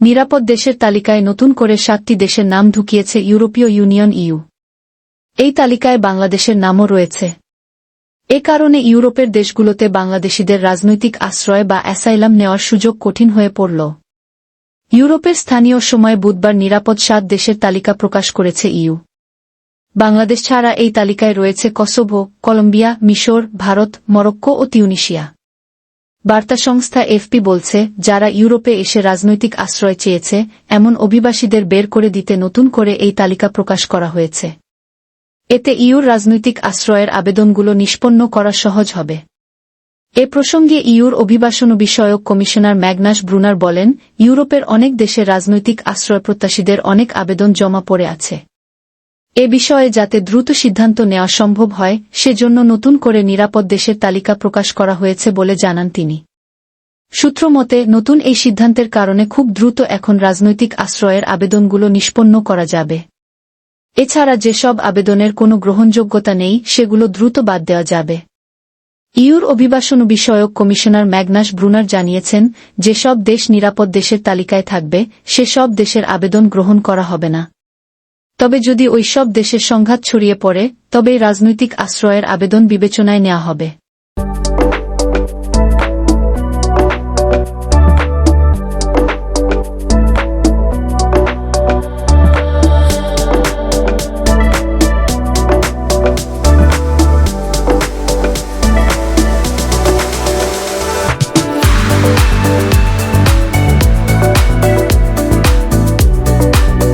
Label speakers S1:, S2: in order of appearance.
S1: নিরাপদ দেশের তালিকায় নতুন করে সাতটি দেশের নাম ঢুকিয়েছে ইউরোপীয় ইউনিয়ন ইউ। এই তালিকায় বাংলাদেশের নামও রয়েছে। এ কারণে ইউরোপের দেশগুলোতে বাংলাদেশিদের রাজনৈতিক আশ্রয় বা অ্যাসাইলাম নেওয়ার সুযোগ কঠিন হয়ে পড়ল। ইউরোপের স্থানীয় সময় বুধবার নিরাপদ সাত দেশের তালিকা প্রকাশ করেছে ইউ। বাংলাদেশ ছাড়া এই তালিকায় রয়েছে কসোভো, কলম্বিয়া, মিশর, ভারত, মরক্কো ও তিউনিশিয়া। বার্তা সংস্থা এফপি বলছে, যারা ইউরোপে এসে রাজনৈতিক আশ্রয় চেয়েছে, এমন অভিবাসীদের বের করে দিতে নতুন করে এই তালিকা প্রকাশ করা হয়েছে। এতে ইউর রাজনৈতিক আশ্রয়ের আবেদনগুলো নিষ্পন্ন করা সহজ হবে। এ প্রসঙ্গে ইউর অভিবাসন বিষয়ক কমিশনার ম্যাগনাস ব্রুনার বলেন, ইউরোপের অনেক দেশে রাজনৈতিক আশ্রয় প্রত্যাশীদের অনেক আবেদন জমা পড়ে আছে। এ বিষয়ে যাতে দ্রুত সিদ্ধান্ত নেওয়া সম্ভব হয়, সেজন্য নতুন করে নিরাপদ দেশের তালিকা প্রকাশ করা হয়েছে বলে জানান তিনি। সূত্রমতে নতুন এই সিদ্ধান্তের কারণে খুব দ্রুত এখন রাজনৈতিক আশ্রয়ের আবেদনগুলো নিষ্পন্ন করা যাবে। এছাড়া যেসব আবেদনের কোনো গ্রহণযোগ্যতা নেই, সেগুলো দ্রুত বাদ দেওয়া যাবে। ইউর অভিবাসন বিষয়ক কমিশনার ম্যাগনাস ব্রুনার জানিয়েছেন, যেসব দেশ নিরাপদ দেশের তালিকায় থাকবে, সেসব দেশের আবেদন গ্রহণ করা হবে না। তবে যদি ওইসব দেশের সংঘাত ছড়িয়ে পড়ে তবে রাজনৈতিক আশ্রয়ের আবেদন বিবেচনায় নেওয়া হবে।